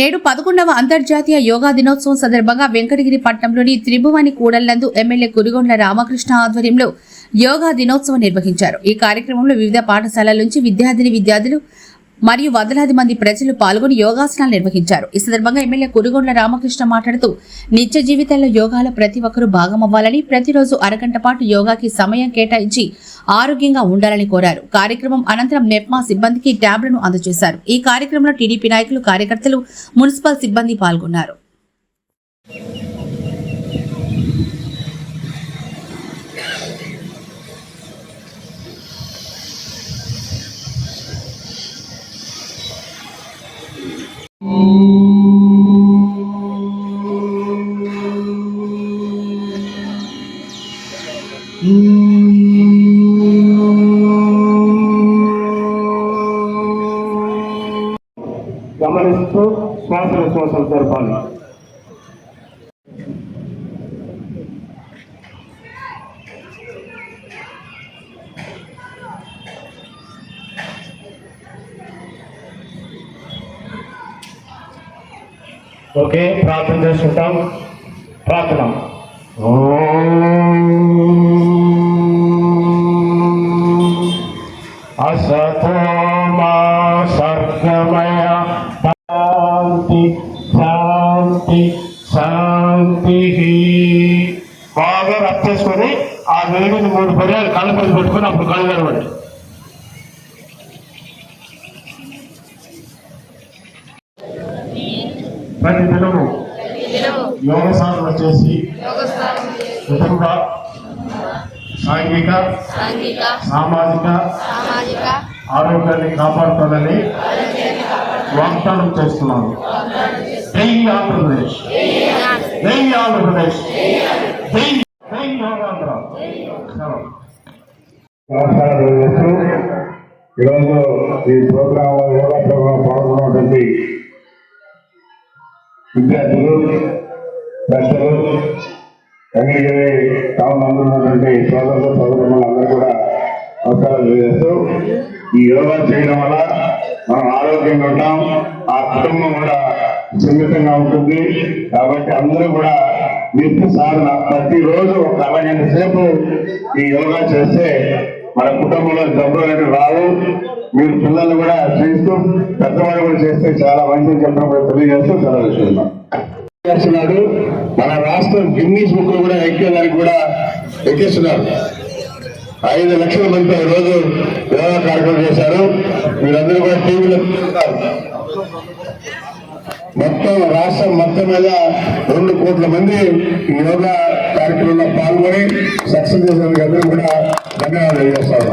నేడు పదకొండవ అంతర్జాతీయ యోగా దినోత్సవం సందర్భంగా వెంకటగిరి పట్టణంలోని త్రిభువని కూడళ్ళందు ఎమ్మెల్యే కురిగొండ్ల రామకృష్ణ ఆధ్వర్యంలో యోగా దినోత్సవం నిర్వహించారు. ఈ కార్యక్రమంలో వివిధ పాఠశాలల నుంచి విద్యార్థిని విద్యార్థులు మరియు వందలాది మంది ప్రజలు పాల్గొని యోగాసనాలు నిర్వహించారు. ఈ సందర్భంగా ఎమ్మెల్యే కురుగొండ్ల రామకృష్ణ మాట్లాడుతూ నిత్య జీవితంలో యోగాలో ప్రతి ఒక్కరూ భాగమవ్వాలని ప్రతిరోజు అరగంట పాటు యోగాకి సమయం కేటాయించి ఆరోగ్యంగా ఉండాలని కోరారు. కార్యక్రమం అనంతరం నెప్మా సిబ్బందికి ట్యాబ్లను అందజేశారు. ఈ కార్యక్రమంలో టీడీపీ నాయకులు కార్యకర్తలు మున్సిపల్ సిబ్బంది పాల్గొన్నారు. గమనిస్తూ శ్వాసోచ్ఛ్వాసాలు జరపాలి ఓకే ప్రార్థన చేసుకుంటాం. ప్రార్థన. అసతోమా సర్గమయ శాంతి శాంతి శాంతి బాగా రబ్ చేసుకొని ఆ వేడిని మూడు పర్యాలు కళ్ళ మీద పెట్టుకొని అప్పుడు కళ్ళు తెరవండి. ప్రతి దినము యోగ సాధన చేసి కుటుంబ సాంఘిక సామాజిక సామాజిక ఆరోగ్యాన్ని కాపాడుతానని వాగ్దానం చేస్తున్నాను. జై ఆంధ్రప్రదేశ్. జై ఆంధ్రప్రదేశ్. జై జై యోగాంధ్ర ఈరోజు ఈ ప్రోగ్రామ్ యోగా ప్రోగ్రాం పాల్గొన్నటువంటి విద్యార్థులు పెద్దలు వెంకటగిరి టౌన్ నందు ఉన్నటువంటి సోదరులు సోదరులు అందరూ కూడా నమస్కారం తెలియజేస్తూ ఈ యోగా చేయడం వల్ల మనం ఆరోగ్యంగా ఉంటాం ఆ కుటుంబం కూడా సున్నితంగా ఉంటుంది కాబట్టి అందరూ కూడా నిత్య సాధన ప్రతిరోజు ఒక అరగంట సేపు ఈ యోగా చేస్తే మన కుటుంబంలో జబ్బులు అనేవి రావు మీరు పిల్లలు కూడా చేస్తూ పెద్దవాళ్ళు కూడా చేస్తే చాలా మంచిది చెప్పడం తెలియజేస్తూ సెలవు తీసుకుంటున్నాం. చేస్తున్నాడు. మన రాష్ట్రం గిన్నీస్ బుక్ కూడా ఎక్కేదానికి కూడా ఎక్కిస్తున్నారు. ఐదు లక్షల మంది ఈ రోజు యోగా కార్యక్రమం చేశారు. మీరందరూ కూడా టీవీలో మొత్తం రాష్ట్రం మొత్తం మీద రెండు కోట్ల మంది యోగా కార్యక్రమంలో పాల్గొని సక్సెస్ చేసినందుకు అందరూ కూడా ధన్యవాదాలు తెలియజేస్తాను.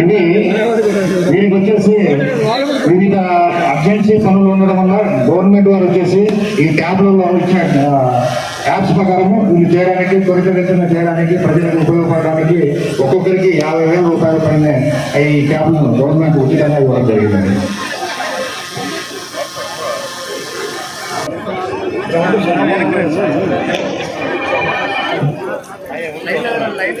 ఇది దీనికి వచ్చేసి వివిధ అర్జెన్సీ పనులు ఉండడం వల్ల గవర్నమెంట్ వారు వచ్చేసి ఈ ట్యాబ్లలో ఇచ్చిన యాప్స్ ప్రకారము వీళ్ళు చేయడానికి త్వరితగతిన చేయడానికి ప్రజలకు ఉపయోగపడడానికి ఒక్కొక్కరికి యాభై వేల రూపాయల పైన ఈ క్యాబ్లను గవర్నమెంట్ ఉచితంగా ఇవ్వడం జరిగిందండి లైట్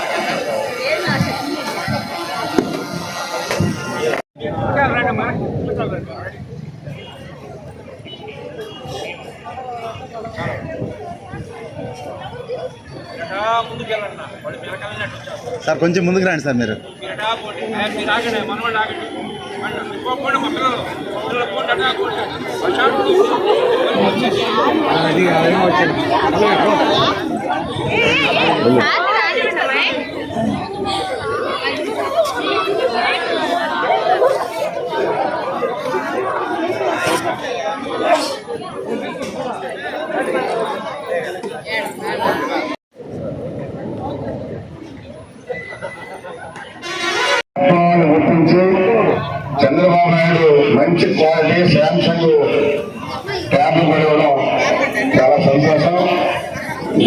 సార్ కొంచెం ముందుకు రండి సార్ మీరు మీరు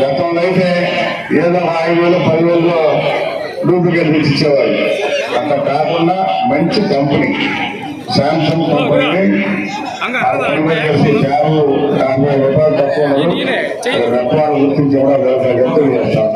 గతంలో అయితే ఏదో ఐదు వేలు పదివేలు డూప్లికేట్ తీసి ఇచ్చేవారు అట్లా కాకుండా మంచి కంపెనీ శాంసంగ్ కంపెనీ. ట్యాబ్ యాభై రూపాయలు తక్కువ. రత్నాలు గుర్తించి కూడా వ్యవసాయం చేస్తాం